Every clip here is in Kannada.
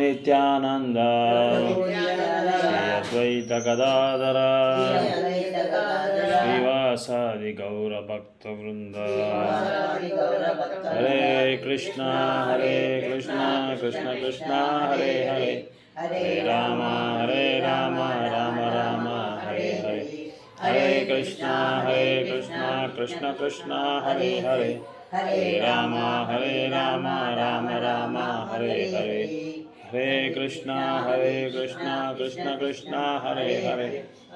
ನಿತ್ಯಾನಂದ ಶ್ರೀ ಅದ್ವೈತ ಗದಾಧರ ಶ್ರೀವಾಸಾದಿ ಗೌರ ಭಕ್ತ ವೃಂದ ಹರೇ ಕೃಷ್ಣ ಹರೇ ಕೃಷ್ಣ ಕೃಷ್ಣ ಕೃಷ್ಣ ಹರೇ ಹರೇ ಹರೇ ರಾಮ ಹರೇ ರಾಮ ರಾಮ ರಾಮ ಹರೇ ಹರೇ ಹರೇ ಕೃಷ್ಣ ಹರೇ ಕೃಷ್ಣ ಕೃಷ್ಣ ಕೃಷ್ಣ ಹರೇ ಹರೇ ಹರೇ ರಾಮ ಹರೇ ರಾಮ ರಾಮ ರಾಮ ಹರೇ ಕೃಷ್ಣ ಹರೇ ಕೃಷ್ಣ ಕೃಷ್ಣ ಕೃಷ್ಣ, ಹರೇ ಹರೇ.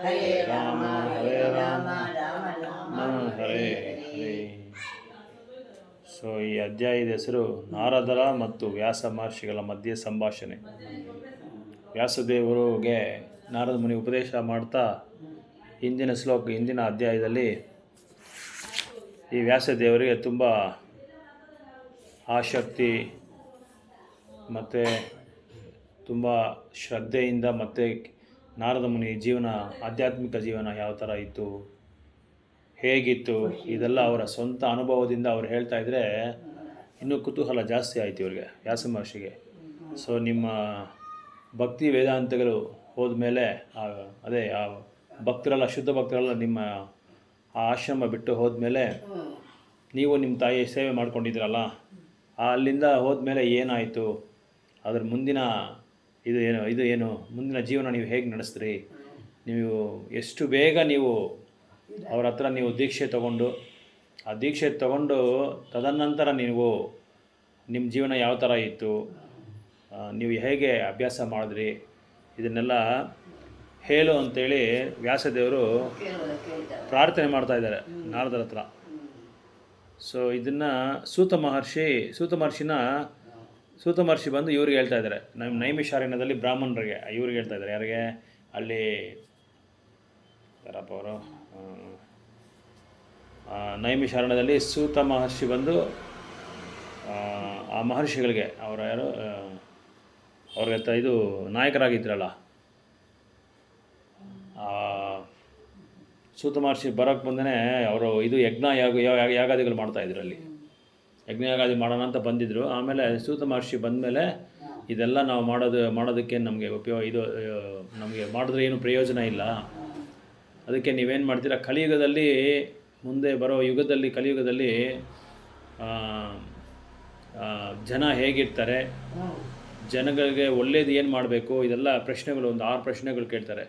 ಹರೇ ರಾಮ ಹರೇ ರಾಮ ಹರೇ ಹರೇ. ಸೊ ಈ ಅಧ್ಯಾಯದ ಹೆಸರು ನಾರದರ ಮತ್ತು ವ್ಯಾಸ ಮಹರ್ಷಿಗಳ ಮಧ್ಯೆ ಸಂಭಾಷಣೆ. ವ್ಯಾಸದೇವರಿಗೆ ನಾರದ ಮುನಿ ಉಪದೇಶ ಮಾಡ್ತಾ ಹಿಂದಿನ ಶ್ಲೋಕ, ಹಿಂದಿನ ಅಧ್ಯಾಯದಲ್ಲಿ ಈ ವ್ಯಾಸದೇವರಿಗೆ ತುಂಬ ಆಸಕ್ತಿ ಮತ್ತು ತುಂಬ ಶ್ರದ್ಧೆಯಿಂದ ಮತ್ತು ನಾರದ ಮುನಿ ಜೀವನ, ಆಧ್ಯಾತ್ಮಿಕ ಜೀವನ ಯಾವ ಥರ ಇತ್ತು, ಹೇಗಿತ್ತು, ಇದೆಲ್ಲ ಅವರ ಸ್ವಂತ ಅನುಭವದಿಂದ ಅವ್ರು ಹೇಳ್ತಾ ಇದ್ದರೆ ಇನ್ನೂ ಕುತೂಹಲ ಜಾಸ್ತಿ ಆಯಿತು ಇವ್ರಿಗೆ ವ್ಯಾಸ ಮಹರ್ಷಿಗೆ ಸೊ ನಿಮ್ಮ ಭಕ್ತಿ ವೇದಾಂತಗಳು ಹೋದ್ಮೇಲೆ ಅದೇ, ಆ ಭಕ್ತರೆಲ್ಲ, ಶುದ್ಧ ಭಕ್ತರೆಲ್ಲ ನಿಮ್ಮ ಆ ಆಶ್ರಮ ಬಿಟ್ಟು ಹೋದ್ಮೇಲೆ ನೀವು ನಿಮ್ಮ ತಾಯಿ ಸೇವೆ ಮಾಡ್ಕೊಂಡಿದ್ದೀರಲ್ಲ ಅಲ್ಲಿಂದ ಹೋದ್ಮೇಲೆ ಏನಾಯಿತು, ಅದ್ರ ಮುಂದಿನ ಇದು ಏನು ಇದು ಏನು, ಮುಂದಿನ ಜೀವನ ನೀವು ಹೇಗೆ ನಡೆಸ್ತೀರಿ? ನೀವು ಎಷ್ಟು ಬೇಗ ನೀವು ಅವ್ರ ಹತ್ರ ನೀವು ದೀಕ್ಷೆ ತಗೊಂಡು, ಆ ದೀಕ್ಷೆ ತಗೊಂಡು ತದನಂತರ ನೀವು ನಿಮ್ಮ ಜೀವನ ಯಾವ ಥರ ಇತ್ತು ನೀವು ಹೇಗೆ ಅಭ್ಯಾಸ ಮಾಡಿದ್ರಿ, ಇದನ್ನೆಲ್ಲ ಹೇಳು ಅಂತೇಳಿ ವ್ಯಾಸದೇವರು ಪ್ರಾರ್ಥನೆ ಮಾಡ್ತಾ ಇದ್ದಾರೆ ನಾರದರ ಹತ್ರ. ಸೊ ಇದನ್ನು ಸೂತ ಮಹರ್ಷಿ, ಸೂತ ಮಹರ್ಷಿನ ಸೂತ ಮಹರ್ಷಿ ಬಂದು ಇವ್ರಿಗೆ ಹೇಳ್ತಾ ಇದ್ದಾರೆ. ನಮ್ಮ ನೈಮಿಷಾರಣ್ಯದಲ್ಲಿ ಬ್ರಾಹ್ಮಣರಿಗೆ ಇವ್ರಿಗೆ ಹೇಳ್ತಾ ಇದ್ದಾರೆ. ಯಾರಿಗೆ? ಅಲ್ಲಿ ಯಾರಪ್ಪ ಅವರು? ನೈಮಿಷಾರಣ್ಯದಲ್ಲಿ ಸೂತ ಮಹರ್ಷಿ ಬಂದು ಆ, ಮಹರ್ಷಿಗಳಿಗೆ ಅವರ ಯಾರು? ಅವ್ರಿಗೆ ಇದು ನಾಯಕರಾಗಿದ್ರಲ್ಲ. ಸೂತ ಮಹರ್ಷಿ ಬರೋಕ್ಕೆ ಬಂದೇ ಅವರು ಇದು ಯಜ್ಞ ಯಾಗ ಯಾಗ ಯಾಗಾದಿಗಳು ಮಾಡ್ತಾಯಿದ್ರು ಅಲ್ಲಿ. ಯಜ್ಞ ಯಾಗಾದಿ ಮಾಡೋಣ ಅಂತ ಬಂದಿದ್ದರು ಆಮೇಲೆ ಸೂತ ಮಹರ್ಷಿ ಬಂದಮೇಲೆ ಇದೆಲ್ಲ ನಾವು ಮಾಡೋದು ಮಾಡೋದಕ್ಕೆ ನಮಗೆ ಉಪಯೋಗ ಇದು ನಮಗೆ ಮಾಡಿದ್ರೆ ಏನು ಪ್ರಯೋಜನ ಇಲ್ಲ. ಅದಕ್ಕೆ ನೀವೇನು ಮಾಡ್ತೀರಾ ಕಲಿಯುಗದಲ್ಲಿ ಮುಂದೆ ಬರೋ ಯುಗದಲ್ಲಿ ಕಲಿಯುಗದಲ್ಲಿ ಜನ ಹೇಗಿರ್ತಾರೆ ಜನಗಳಿಗೆ ಒಳ್ಳೇದು ಏನು ಮಾಡಬೇಕು ಇದೆಲ್ಲ ಪ್ರಶ್ನೆಗಳು ಒಂದು ಆರು ಪ್ರಶ್ನೆಗಳು ಕೇಳ್ತಾರೆ.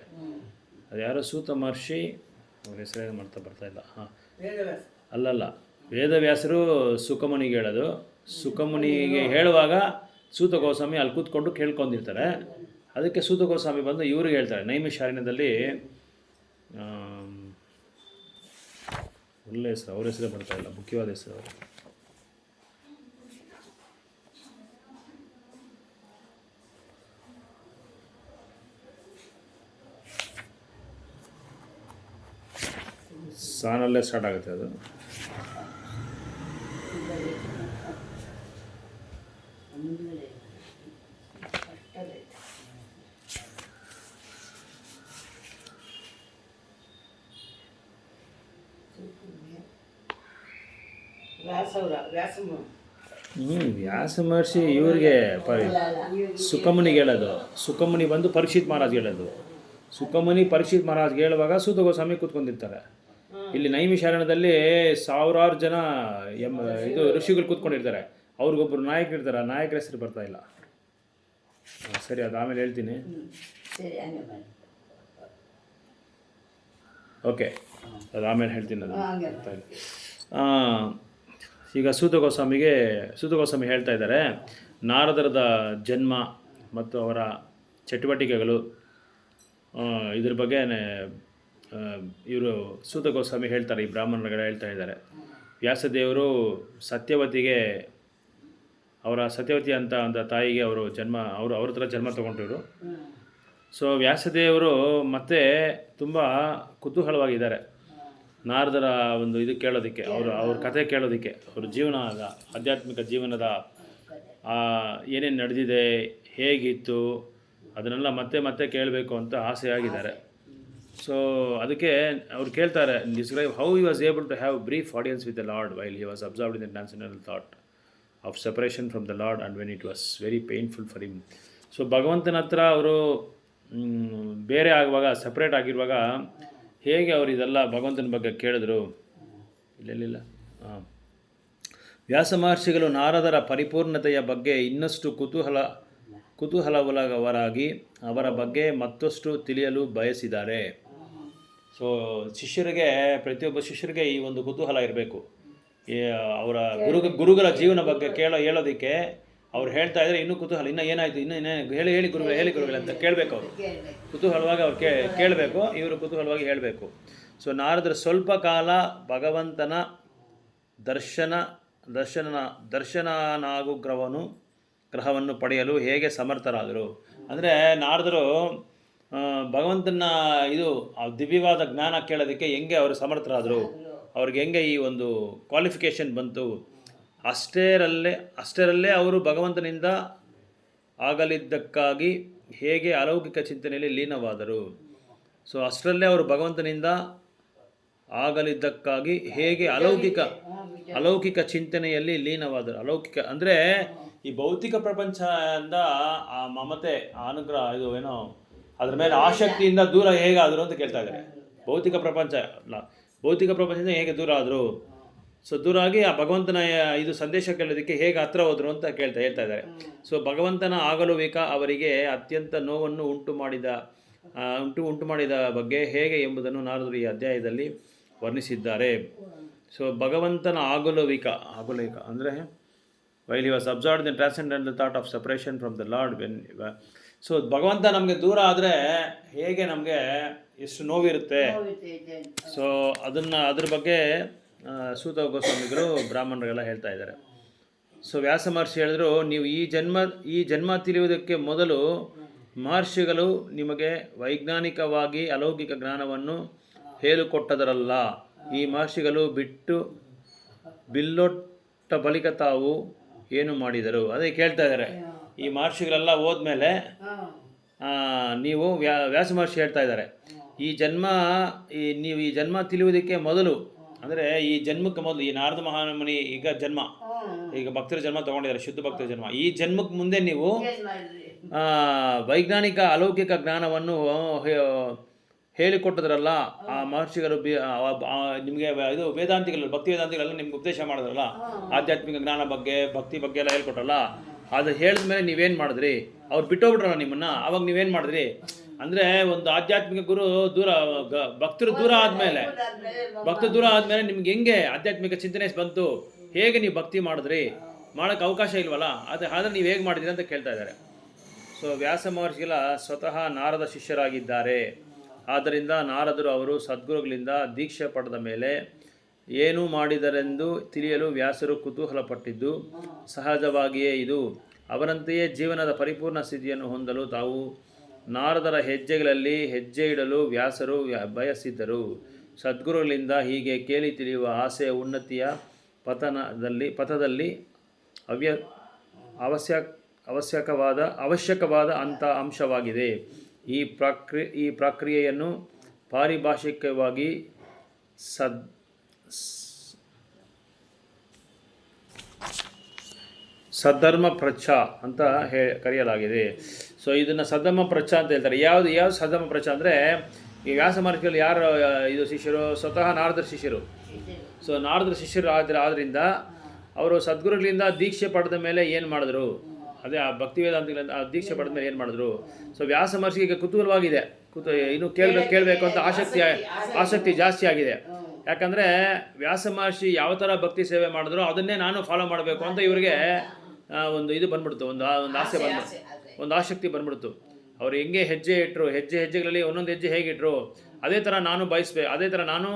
ಅದು ಯಾರೋ ಸೂತ ಮಹರ್ಷಿ ಅವ್ರ ಹೆಸರೇನು ಮಾಡ್ತಾ ಬರ್ತಾ ಇಲ್ಲ. ಹಾಂ. ಅಲ್ಲಲ್ಲ. ವೇದವ್ಯಾಸರು ಸುಖಮುನಿಗೆ ಹೇಳೋದು. ಸುಖಮುನಿಗೆ ಹೇಳುವಾಗ ಸೂತ ಗೋಸ್ವಾಮಿ ಅಲ್ಲಿ ಕೂತ್ಕೊಂಡು ಕೇಳ್ಕೊಂಡಿರ್ತಾರೆ. ಅದಕ್ಕೆ ಸೂತ ಗೋಸ್ವಾಮಿ ಬಂದು ಇವ್ರಿಗೆ ಹೇಳ್ತಾರೆ, ನೈಮಿಷಾರಣ್ಯದಲ್ಲಿ ಒಳ್ಳೆ ಹೆಸರು, ಅವ್ರ ಹೆಸರೇ ಬರ್ತಾ ಇಲ್ಲ, ಮುಖ್ಯವಾದ ಹೆಸರು ಅವರು. ಸಾನಲ್ಲೇ ಸ್ಟಾರ್ಟ್ ಆಗುತ್ತೆ ಅದು. ಹ್ಞೂ ವ್ಯಾಸ ಮಹರ್ಷಿ ಇವ್ರಿಗೆ ಪ ಸುಖಮುನಿಗೆ ಹೇಳೋದು. ಸುಖಮುನಿ ಬಂದು ಪರೀಕ್ಷಿತ್ ಮಹಾರಾಜ್ ಹೇಳೋದು. ಸುಖಮುನಿ ಪರೀಕ್ಷಿತ್ ಮಹಾರಾಜ್ ಹೇಳುವಾಗ ಸೂತ ಗೋಸ್ವಾಮಿ ಕೂತ್ಕೊಂಡಿರ್ತಾರೆ. ಇಲ್ಲಿ ನೈಮಿಷಾರಣ್ಯದಲ್ಲಿ ಸಾವಿರಾರು ಜನ ಎಂ ಇದು ಋಷಿಗಳು ಕೂತ್ಕೊಂಡಿರ್ತಾರೆ. ಅವ್ರಿಗೊಬ್ಬರು ನಾಯಕ ಇರ್ತಾರೆ ಆ ನಾಯಕರ ಹೆಸರು ಬರ್ತಾ ಇಲ್ಲ. ಸರಿ ಅದು ಆಮೇಲೆ ಹೇಳ್ತೀನಿ. ಓಕೆ ಅದು ಆಮೇಲೆ ಹೇಳ್ತೀನಿ ಆ, ಈಗ ಸೂತ ಗೋಸ್ವಾಮಿಗೆ ಸೂತ ಗೋಸ್ವಾಮಿ ಹೇಳ್ತಾ ಇದ್ದಾರೆ ನಾರದರದ ಜನ್ಮ ಮತ್ತು ಅವರ ಚಟುವಟಿಕೆಗಳು ಇದ್ರ ಬಗ್ಗೆ ಇವರು ಸೂತ ಗೋಸ್ವಾಮಿ ಹೇಳ್ತಾರೆ ಈ ಬ್ರಾಹ್ಮಣರುಗಳು ಹೇಳ್ತಾ ಇದ್ದಾರೆ. ವ್ಯಾಸದೇವರು ಸತ್ಯವತಿಗೆ ಅವರ ಸತ್ಯವತಿ ಅಂತ ಒಂದು ತಾಯಿಗೆ ಅವರು ಜನ್ಮ ಅವರು ಅವ್ರ ಹತ್ರ ಜನ್ಮ ತೊಗೊಂಡಿರು. ಸೊ ವ್ಯಾಸದೇವರು ಮತ್ತೆ ತುಂಬ ಕುತೂಹಲವಾಗಿದ್ದಾರೆ. ನಾರದರ ಒಂದು ಇದು ಕೇಳೋದಕ್ಕೆ ಅವರು ಅವ್ರ ಕಥೆ ಕೇಳೋದಕ್ಕೆ ಅವ್ರ ಜೀವನದ ಆಧ್ಯಾತ್ಮಿಕ ಜೀವನದ ಏನೇನು ನಡೆದಿದೆ ಹೇಗಿತ್ತು ಅದನ್ನೆಲ್ಲ ಮತ್ತೆ ಮತ್ತೆ ಕೇಳಬೇಕು ಅಂತ ಆಸೆಯಾಗಿದ್ದಾರೆ ಸೊ ಅದಕ್ಕೆ ಅವ್ರು ಕೇಳ್ತಾರೆ describe how you was able to have brief audience with the lord while he was absorbed in the transcendental thought of separation from the lord and when it was very painful for him so ಭಗವಂತನ ಹತ್ರ ಅವರು ಬೇರೆ ಆಗುವಾಗ ಸಪ್ರೇಟ್ ಆಗಿರುವಾಗ ಹೇಗೆ ಅವರು ಇದೆಲ್ಲ ಭಗವಂತನ ಬಗ್ಗೆ ಕೇಳಿದ್ರು? ಇಲ್ಲೆಲ್ಲಿಲ್ಲ ಹಾಂ ವ್ಯಾಸ ಮಹರ್ಷಿಗಳು ನಾರದರ ಪರಿಪೂರ್ಣತೆಯ ಬಗ್ಗೆ ಇನ್ನಷ್ಟು ಕುತೂಹಲ ಕುತೂಹಲವಲವರಾಗಿ ಅವರ ಬಗ್ಗೆ ಮತ್ತಷ್ಟು ತಿಳಿಯಲು ಬಯಸಿದ್ದಾರೆ. ಸೊ ಶಿಷ್ಯರಿಗೆ, ಪ್ರತಿಯೊಬ್ಬ ಶಿಷ್ಯರಿಗೆ ಈ ಒಂದು ಕುತೂಹಲ ಇರಬೇಕು. ಅವರ ಗುರು ಗುರುಗಳ ಜೀವನ ಬಗ್ಗೆ ಕೇಳೋ ಹೇಳೋದಕ್ಕೆ ಅವ್ರು ಹೇಳ್ತಾ ಇದ್ರೆ ಇನ್ನೂ ಕುತೂಹಲ ಇನ್ನೂ ಏನಾಯಿತು ಇನ್ನೂ ಇನ್ನೇ ಹೇಳಿ ಹೇಳಿ ಗುರುಗಳು ಹೇಳಿ ಗುರುಗಳು ಅಂತ ಕೇಳಬೇಕು ಅವರು. ಕುತೂಹಲವಾಗಿ ಅವ್ರು ಕೇ ಕೇಳಬೇಕು ಇವರು ಕುತೂಹಲವಾಗಿ ಹೇಳಬೇಕು. ಸೊ ನಾರದರು ಸ್ವಲ್ಪ ಕಾಲ ಭಗವಂತನ ದರ್ಶನ ದರ್ಶನ ದರ್ಶನನಾಗು ಗ್ರಹವನ್ನು ಪಡೆಯಲು ಹೇಗೆ ಸಮರ್ಥರಾದರು? ಅಂದರೆ ನಾರದರು ಭಗವಂತನ ಇದು ಆ ದಿವ್ಯವಾದ ಜ್ಞಾನ ಕೇಳೋದಕ್ಕೆ ಹೆಂಗೆ ಅವರು ಸಮರ್ಥರಾದರು? ಅವ್ರಿಗೆ ಹೆಂಗೆ ಈ ಒಂದು ಕ್ವಾಲಿಫಿಕೇಷನ್ ಬಂತು? ಅಷ್ಟೇರಲ್ಲೇ, ಅಷ್ಟರಲ್ಲೇ ಅವರು ಭಗವಂತನಿಂದ ಆಗಲಿದ್ದಕ್ಕಾಗಿ ಹೇಗೆ ಅಲೌಕಿಕ ಚಿಂತನೆಯಲ್ಲಿ ಲೀನವಾದರು? ಸೊ ಅಷ್ಟರಲ್ಲೇ ಅವರು ಭಗವಂತನಿಂದ ಆಗಲಿದ್ದಕ್ಕಾಗಿ ಹೇಗೆ ಅಲೌಕಿಕ ಅಲೌಕಿಕ ಚಿಂತನೆಯಲ್ಲಿ ಲೀನವಾದರು? ಅಲೌಕಿಕ, ಅಂದರೆ ಈ ಭೌತಿಕ ಪ್ರಪಂಚದಿಂದ ಆ ಮಮತೆ ಆ ಅನುಗ್ರಹ, ಇದು ಏನೋ, ಅದ್ರ ಮೇಲೆ ಆಸಕ್ತಿಯಿಂದ ದೂರ ಹೇಗಾದರು ಅಂತ ಕೇಳ್ತಾ ಇದ್ದಾರೆ. ಭೌತಿಕ ಪ್ರಪಂಚ ಭೌತಿಕ ಪ್ರಪಂಚದಿಂದ ಹೇಗೆ ದೂರ ಆದರು? ಸೊ ದೂರ ಆಗಿ ಆ ಭಗವಂತನ ಇದು ಸಂದೇಶ ಕೇಳೋದಕ್ಕೆ ಹೇಗೆ ಹತ್ರ ಹೋದರು ಅಂತ ಕೇಳ್ತಾ ಹೇಳ್ತಾ ಇದ್ದಾರೆ. ಸೊ ಭಗವಂತನ ಆಗಲುವಿಕ ಅವರಿಗೆ ಅತ್ಯಂತ ನೋವನ್ನು ಉಂಟು ಮಾಡಿದ ಉಂಟು ಉಂಟು ಮಾಡಿದ ಬಗ್ಗೆ ಹೇಗೆ ಎಂಬುದನ್ನು ನಾರದರು ಈ ಅಧ್ಯಾಯದಲ್ಲಿ ವರ್ಣಿಸಿದ್ದಾರೆ. ಸೊ ಭಗವಂತನ ಆಗಲುವಿಕ ಆಗಲುವಿಕ ಅಂದರೆ while was absorb the transcendent thought of separation from the lord when so ಭಗವಂತ ನಮಗೆ ದೂರ ಆದರೆ ಹೇಗೆ ನಮಗೆ ಎಷ್ಟು ನೋವಿರುತ್ತೆ. ಸೊ ಅದನ್ನು ಅದ್ರ ಬಗ್ಗೆ ಸೂತ ಗೋಸ್ವಾಮಿಗಳು ಬ್ರಾಹ್ಮಣರೆಲ್ಲ ಹೇಳ್ತಾ ಇದ್ದಾರೆ. ಸೊ ವ್ಯಾಸ ಮಹರ್ಷಿ ಹೇಳಿದ್ರು ನೀವು ಈ ಜನ್ಮ ಈ ಜನ್ಮ ತಿಳಿಯುವುದಕ್ಕೆ ಮೊದಲು ಮಹರ್ಷಿಗಳು ನಿಮಗೆ ವೈಜ್ಞಾನಿಕವಾಗಿ ಅಲೌಕಿಕ ಜ್ಞಾನವನ್ನು ಹೇಳಿಕೊಟ್ಟದರಲ್ಲ. ಈ ಮಹರ್ಷಿಗಳು ಬಿಟ್ಟು ಬಿಲ್ಲೊಟ್ಟ ಬಳಿಕ ತಾವು ಏನು ಮಾಡಿದರು? ಅದೇ ಕೇಳ್ತಾ ಇದ್ದಾರೆ. ಈ ಮಹರ್ಷಿಗಳೆಲ್ಲ ಹೋದ್ಮೇಲೆ ಆ, ನೀವು ವ್ಯಾ ವ್ಯಾಸ ಮಹರ್ಷಿ ಹೇಳ್ತಾ ಇದ್ದಾರೆ. ಈ ಜನ್ಮ ಈ ನೀವು ಈ ಜನ್ಮ ತಿಳಿಯುವುದಕ್ಕೆ ಮೊದಲು ಅಂದರೆ ಈ ಜನ್ಮಕ್ಕೆ ಮೊದಲು ಈ ನಾರದ ಮಹಾಮುನಿ ಈಗ ಜನ್ಮ. ಈಗ ಭಕ್ತರ ಜನ್ಮ ತಗೊಂಡಿದ್ದಾರೆ ಶುದ್ಧ ಭಕ್ತರ ಜನ್ಮ. ಈ ಜನ್ಮಕ್ಕೆ ಮುಂದೆ ನೀವು ವೈಜ್ಞಾನಿಕ ಅಲೌಕಿಕ ಜ್ಞಾನವನ್ನು ಹೇಳಿಕೊಟ್ಟದ್ರಲ್ಲ ಆ ಮಹರ್ಷಿಗಳು ಬಿ ನಿಮಗೆ ಇದು ವೇದಾಂತಿಗಳು ಭಕ್ತಿ ವೇದಾಂತಿಗಳೆಲ್ಲ ನಿಮ್ಗೆ ಉಪದೇಶ ಮಾಡಿದ್ರಲ್ಲ ಆಧ್ಯಾತ್ಮಿಕ ಜ್ಞಾನ ಬಗ್ಗೆ ಭಕ್ತಿ ಬಗ್ಗೆ ಎಲ್ಲ ಹೇಳ್ಕೊಟ್ರಲ್ಲ ಅದು ಹೇಳಿದ ಮೇಲೆ ನೀವೇನು ಮಾಡಿದ್ರಿ? ಅವ್ರು ಬಿಟ್ಟೋಗ್ಬಿಟ್ರಲ್ಲ ನಿಮ್ಮನ್ನು ಅವಾಗ ನೀವೇನು ಮಾಡಿದ್ರಿ? ಅಂದರೆ ಒಂದು ಆಧ್ಯಾತ್ಮಿಕ ಗುರು ದೂರ ಭಕ್ತರು ದೂರ ಆದಮೇಲೆ ಭಕ್ತರು ಭಕ್ತ ದೂರ ಆದಮೇಲೆ ನಿಮ್ಗೆ ಹೆಂಗೆ ಆಧ್ಯಾತ್ಮಿಕ ಚಿಂತನೆ ಬಂತು ಹೇಗೆ ನೀವು ಭಕ್ತಿ ಮಾಡಿದ್ರಿ ಮಾಡೋಕ್ಕೆ ಅವಕಾಶ ಇಲ್ವಲ್ಲ ಅದು ಆದರೆ ನೀವು ಹೇಗೆ ಮಾಡಿದ್ರಿ ಅಂತ ಕೇಳ್ತಾ ಇದ್ದಾರೆ. ಸೊ ವ್ಯಾಸ ಮಹರ್ಷಿಗಳ ಸ್ವತಃ ನಾರದ ಶಿಷ್ಯರಾಗಿದ್ದಾರೆ. ಆದ್ದರಿಂದ ನಾರದರು ಅವರು ಸದ್ಗುರುಗಳಿಂದ ದೀಕ್ಷೆ ಪಡೆದ ಮೇಲೆ ಏನು ಮಾಡಿದರೆಂದು ತಿಳಿಯಲು ವ್ಯಾಸರು ಕುತೂಹಲಪಟ್ಟಿದ್ದು ಸಹಜವಾಗಿಯೇ ಇದು ಅವರಂತೆಯೇ ಜೀವನದ ಪರಿಪೂರ್ಣ ಸ್ಥಿತಿಯನ್ನು ಹೊಂದಲು ತಾವು ನಾರದರ ಹೆಜ್ಜೆಗಳಲ್ಲಿ ಹೆಜ್ಜೆ ಇಡಲು ವ್ಯಾಸರು ವ್ಯ- ಬಯಸಿದ್ದರು. ಸದ್ಗುರುಗಳಿಂದ ಹೀಗೆ ಕೇಳಿ ತಿಳಿಯುವ ಆಸೆ ಉನ್ನತಿಯ ಪತನದಲ್ಲಿ, ಪಥದಲ್ಲಿ ಅವ್ಯ, ಅವಶ್ಯ, ಅವಶ್ಯಕವಾದ ಅವಶ್ಯಕವಾದ ಅಂಥ ಅಂಶವಾಗಿದೆ. ಈ ಪ್ರಕ್ರಿ, ಈ ಪ್ರಕ್ರಿಯೆಯನ್ನು ಪಾರಿಭಾಷಿಕವಾಗಿ ಸದ್, ಸದ್ಧರ್ಮ ಪ್ರಚ್ಛ ಅಂತ ಹೇ, ಕರೆಯಲಾಗಿದೆ. ಸೊ ಇದನ್ನು ಸದಮ ಪ್ರಚ ಅಂತ ಹೇಳ್ತಾರೆ. ಯಾವುದು ಯಾವುದು ಸದಮ ಪ್ರಚ ಅಂದರೆ, ಈ ವ್ಯಾಸ ಮಾರ್ಗದಲ್ಲಿ ಯಾರು, ಇದು ಶಿಷ್ಯರು? ಸ್ವತಃ ನಾರದ್ರ ಶಿಷ್ಯರು. ಸೊ ನಾರದ್ರ ಶಿಷ್ಯರು ಆದ್ರೆ ಆದ್ದರಿಂದ ಅವರು ಸದ್ಗುರುಗಳಿಂದ ದೀಕ್ಷೆ ಪಡೆದ ಮೇಲೆ ಏನು ಮಾಡಿದ್ರು? ಅದೇ ಆ ಭಕ್ತಿ ವೇದಾಂತಗಳಿಂದ ಆ ದೀಕ್ಷೆ ಪಡೆದ ಮೇಲೆ ಏನು ಮಾಡಿದ್ರು? ಸೊ ವ್ಯಾಸ ಮಹರ್ಷಿಗೆ ಕುತೂಹಲವಾಗಿದೆ. ಕುತು, ಇನ್ನು ಕೇಳಬೇಕು ಕೇಳಬೇಕು ಅಂತ ಆಸಕ್ತಿ ಆಸಕ್ತಿ ಜಾಸ್ತಿ ಆಗಿದೆ. ಯಾಕಂದರೆ ವ್ಯಾಸ ಮಹರ್ಷಿ ಯಾವ ಥರ ಭಕ್ತಿ ಸೇವೆ ಮಾಡಿದ್ರು ಅದನ್ನೇ ನಾನು ಫಾಲೋ ಮಾಡಬೇಕು ಅಂತ ಇವರಿಗೆ ಒಂದು ಇದು ಬಂದ್ಬಿಡ್ತು. ಒಂದು ಒಂದು ಆಸೆ ಬಂದ್ಬಿಡ್ತು. ಒಂದು ಆಸಕ್ತಿ ಬಂದ್ಬಿಡ್ತು. ಅವ್ರು ಹೆಂಗೆ ಹೆಜ್ಜೆ ಇಟ್ಟರು ಹೆಜ್ಜೆ ಹೆಜ್ಜೆಗಳಲ್ಲಿ ಒಂದೊಂದು ಹೆಜ್ಜೆ ಹೇಗಿಟ್ಟರು ಅದೇ ಥರ ನಾನು ಬಯಸ್ಬೇಕು ಅದೇ ಥರ ನಾನು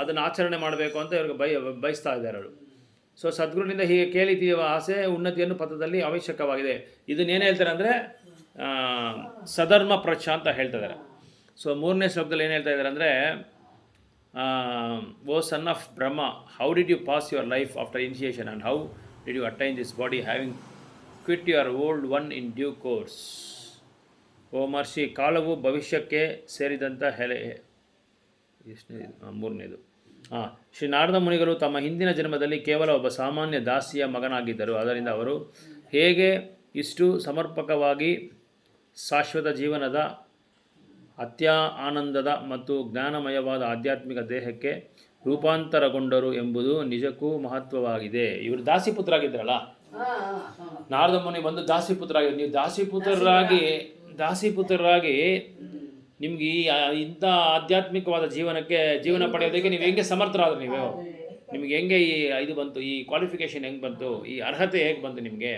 ಅದನ್ನು ಆಚರಣೆ ಮಾಡಬೇಕು ಅಂತ ಇವ್ರಿಗೆ ಬಯ, ಬಯಸ್ತಾ ಇದ್ದಾರೆ ಅವರು. ಸೊ ಸದ್ಗುರುನಿಂದ ಹೀಗೆ ಕೇಳಿತೀವ ಆಸೆ ಉನ್ನತಿಯನ್ನು ಪಥದಲ್ಲಿ ಅವಶ್ಯಕವಾಗಿದೆ. ಇದನ್ನೇನು ಹೇಳ್ತಾರೆ ಅಂದರೆ ಸಧರ್ಮ ಪ್ರಚ ಅಂತ ಹೇಳ್ತಾ ಇದ್ದಾರೆ ಸೊ ಮೂರನೇ ಶ್ಲೋಕದಲ್ಲಿ ಏನು ಹೇಳ್ತಾ ಇದ್ದಾರೆ ಅಂದರೆ O son of Brahma how did you pass your life after initiation and how did you attain this body having quit your old one in due course O Maharshi, ಕಾಲವು ಭವಿಷ್ಯಕ್ಕೆ ಸೇರಿದಂಥ ಹೆಲೆ. ಎಷ್ಟನೇ ಮೂರನೇದು. ಹಾಂ ಶ್ರೀ ನಾರದ ಮುನಿಗಳು ತಮ್ಮ ಹಿಂದಿನ ಜನ್ಮದಲ್ಲಿ ಕೇವಲ ಒಬ್ಬ ಸಾಮಾನ್ಯ ದಾಸಿಯ ಮಗನಾಗಿದ್ದರು. ಅದರಿಂದ ಅವರು ಹೇಗೆ ಇಷ್ಟು ಸಮರ್ಪಕವಾಗಿ ಶಾಶ್ವತ ಜೀವನದ ಅತ್ಯಾ ಆನಂದದ ಮತ್ತು ಜ್ಞಾನಮಯವಾದ ಆಧ್ಯಾತ್ಮಿಕ ದೇಹಕ್ಕೆ ರೂಪಾಂತರಗೊಂಡರು ಎಂಬುದು ನಿಜಕ್ಕೂ ಮಹತ್ವವಾಗಿದೆ. ಇವರು ದಾಸಿಪುತ್ರರಾಗಿದ್ರಲ್ಲ ಪುತ್ರ ಹಾ ನಾರದ ಮುನಿ ಬಂದು ದಾಸಿಪುತ್ರರಾಗಿ ನೀವು ದಾಸಿಪುತ್ರರಾಗಿ ದಾಸಿಪುತ್ರರಾಗಿ ನಿಮ್ಗೆ ಈ ಇಂಥ ಆಧ್ಯಾತ್ಮಿಕವಾದ ಜೀವನಕ್ಕೆ ಜೀವನ ಪಡೆಯೋದಕ್ಕೆ ನೀವು ಹೆಂಗೆ ಸಮರ್ಥರಾದ್ರಿ ನೀವು? ನಿಮ್ಗೆ ಹೆಂಗೆ ಈ ಇದು ಬಂತು? ಈ ಕ್ವಾಲಿಫಿಕೇಶನ್ ಹೆಂಗೆ ಬಂತು? ಈ ಅರ್ಹತೆ ಹೇಗೆ ಬಂತು ನಿಮಗೆ?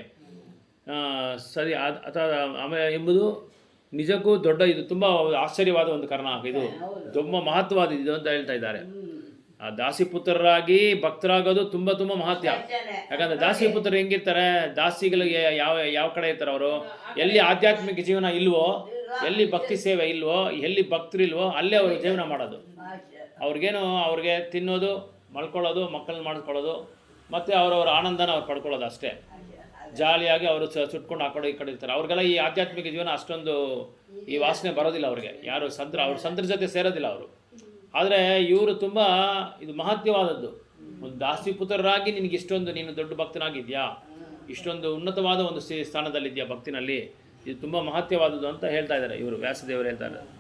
ಸರಿ ಅದು ಅಥವಾ ಆಮೇಲೆ ಎಂಬುದು ನಿಜಕ್ಕೂ ದೊಡ್ಡ ಇದು ತುಂಬ ಆಶ್ಚರ್ಯವಾದ ಒಂದು ಕಾರಣ. ಇದು ತುಂಬ ಮಹತ್ವವಾದ ಇದು ಅಂತ ಹೇಳ್ತಾ ಇದ್ದಾರೆ. ಆ ದಾಸಿಪುತ್ರರಾಗಿ ಭಕ್ತರಾಗೋದು ತುಂಬ ತುಂಬ ಮಹತ್ವ ಯಾಕಂದ್ರೆ ದಾಸಿ ಪುತ್ರರು ಹೆಂಗಿರ್ತಾರೆ? ದಾಸಿಗಳಿಗೆ ಯಾವ ಯಾವ ಕಡೆ ಇರ್ತಾರೆ ಅವರು? ಎಲ್ಲಿ ಆಧ್ಯಾತ್ಮಿಕ ಜೀವನ ಇಲ್ವೋ? ಎಲ್ಲಿ ಭಕ್ತಿ ಸೇವೆ ಇಲ್ವೋ? ಎಲ್ಲಿ ಭಕ್ತರಿಲ್ವೋ? ಅಲ್ಲೇ ಅವರು ಜೀವನ ಮಾಡೋದು. ಅವ್ರಿಗೇನು ಅವ್ರಿಗೆ ತಿನ್ನೋದು ಮಲ್ಕೊಳ್ಳೋದು ಮಕ್ಕಳನ್ನ ಮಾಡ್ಕೊಳ್ಳೋದು ಮತ್ತು ಅವರವರ ಆನಂದನ ಅವ್ರು ಪಡ್ಕೊಳ್ಳೋದು ಅಷ್ಟೇ. ಜಾಲಿಯಾಗಿ ಅವರು ಸುಟ್ಕೊಂಡು ಹಾಕೊಂಡು ಕಡೆ ಈ ಕಡೆ ಇರ್ತಾರೆ. ಅವ್ರಿಗೆಲ್ಲ ಈ ಆಧ್ಯಾತ್ಮಿಕ ಜೀವನ ಅಷ್ಟೊಂದು ಈ ವಾಸನೆ ಬರೋದಿಲ್ಲ ಅವ್ರಿಗೆ. ಯಾರು ಸಂತ್ರ ಅವ್ರ ಸಂತ್ರ ಜೊತೆ ಸೇರೋದಿಲ್ಲ ಅವರು. ಆದರೆ ಇವರು ತುಂಬ ಇದು ಮಹತ್ವವಾದದ್ದು ಒಂದು ದಾಸಿ ಪುತ್ರರಾಗಿ ನಿನಗೆ ಇಷ್ಟೊಂದು ನೀನು ದೊಡ್ಡ ಭಕ್ತನಾಗಿದ್ಯಾ? ಇಷ್ಟೊಂದು ಉನ್ನತವಾದ ಒಂದು ಸ್ಥಿ- ಸ್ಥಾನದಲ್ಲಿದ್ಯಾ ಭಕ್ತಿನಲ್ಲಿ? ಇದು ತುಂಬ ಮಹತ್ವವಾದದ್ದು ಅಂತ ಹೇಳ್ತಾ ಇದ್ದಾರೆ ಇವರು, ವ್ಯಾಸದೇವರು ಹೇಳ್ತಾ ಇದ್ದಾರೆ.